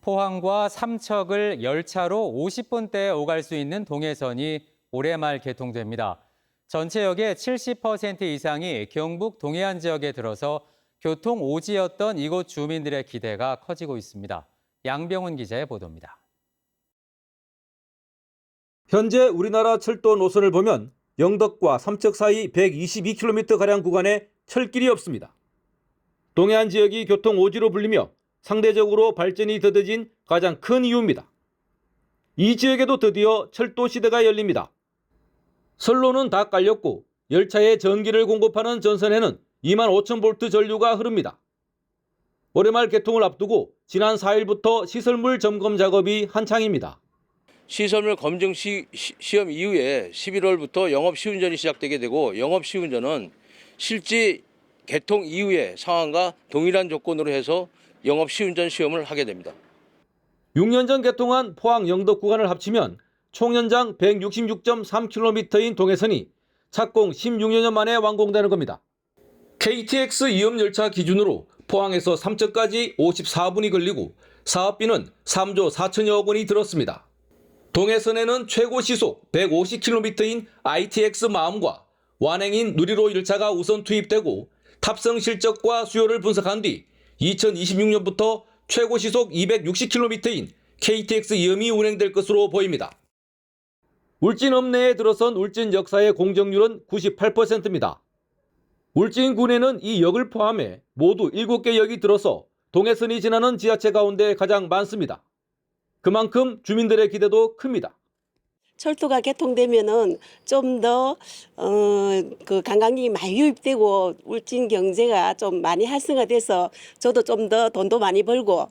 포항과 삼척을 열차로 50분대에 오갈 수 있는 동해선이 올해 말 개통됩니다. 전체역의 70% 이상이 경북 동해안 지역에 들어서 교통 오지였던 이곳 주민들의 기대가 커지고 있습니다. 양병훈 기자의 보도입니다. 현재 우리나라 철도 노선을 보면 영덕과 삼척 사이 122km 가량 구간에 철길이 없습니다. 동해안 지역이 교통 오지로 불리며 상대적으로 발전이 더뎌진 가장 큰 이유입니다. 이 지역에도 드디어 철도 시대가 열립니다. 선로는 다 깔렸고 열차에 전기를 공급하는 전선에는 2만 5천 볼트 전류가 흐릅니다. 올해 말 개통을 앞두고 지난 4일부터 시설물 점검 작업이 한창입니다. 시설물 검증 시, 험 이후에 11월부터 영업 시운전이 시작되게 되고 영업 시운전은 실제 개통 이후의 상황과 동일한 조건으로 해서 영업 시운전 시험을 하게 됩니다. 6년 전 개통한 포항 영덕 구간을 합치면 총 연장 166.3km인 동해선이 착공 16여 년 만에 완공되는 겁니다. KTX 이음 열차 기준으로 포항에서 삼척까지 54분이 걸리고 사업비는 3조 4천여억 원이 들었습니다. 동해선에는 최고 시속 150km인 ITX 마음과 완행인 누리로 열차가 우선 투입되고 탑승 실적과 수요를 분석한 뒤 2026년부터 최고 시속 260km인 KTX 이음이 운행될 것으로 보입니다. 울진 읍 내에 들어선 울진 역사의 공정률은 98%입니다. 울진군에는 이 역을 포함해 모두 7개 역이 들어서 동해선이 지나는 지하철 가운데 가장 많습니다. 그만큼 주민들의 기대도 큽니다. 철도가 개통되면은 좀 더 어 그 관광객이 많이 유입되고 울진 경제가 좀 많이 활성화돼서 저도 좀 더 돈도 많이 벌고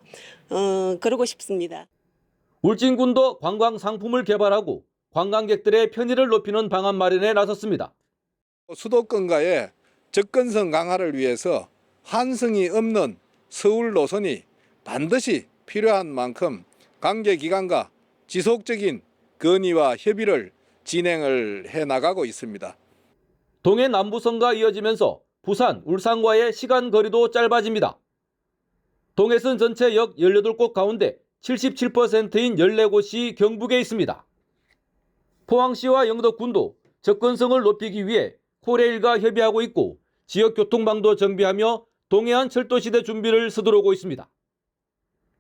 어 그러고 싶습니다. 울진군도 관광 상품을 개발하고 관광객들의 편의를 높이는 방안 마련에 나섰습니다. 수도권과의 접근성 강화를 위해서 환승이 없는 서울 노선이 반드시 필요한 만큼 관계 기관과 지속적인 건의와 협의를 진행을 해 나가고 있습니다. 동해 남부선과 이어지면서 부산, 울산과의 시간 거리도 짧아집니다. 동해선 전체 역 18곳 가운데 77%인 14곳이 경북에 있습니다. 포항시와 영덕군도 접근성을 높이기 위해 코레일과 협의하고 있고 지역 교통망도 정비하며 동해안 철도시대 준비를 서두르고 있습니다.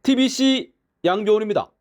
TBC 양교훈입니다.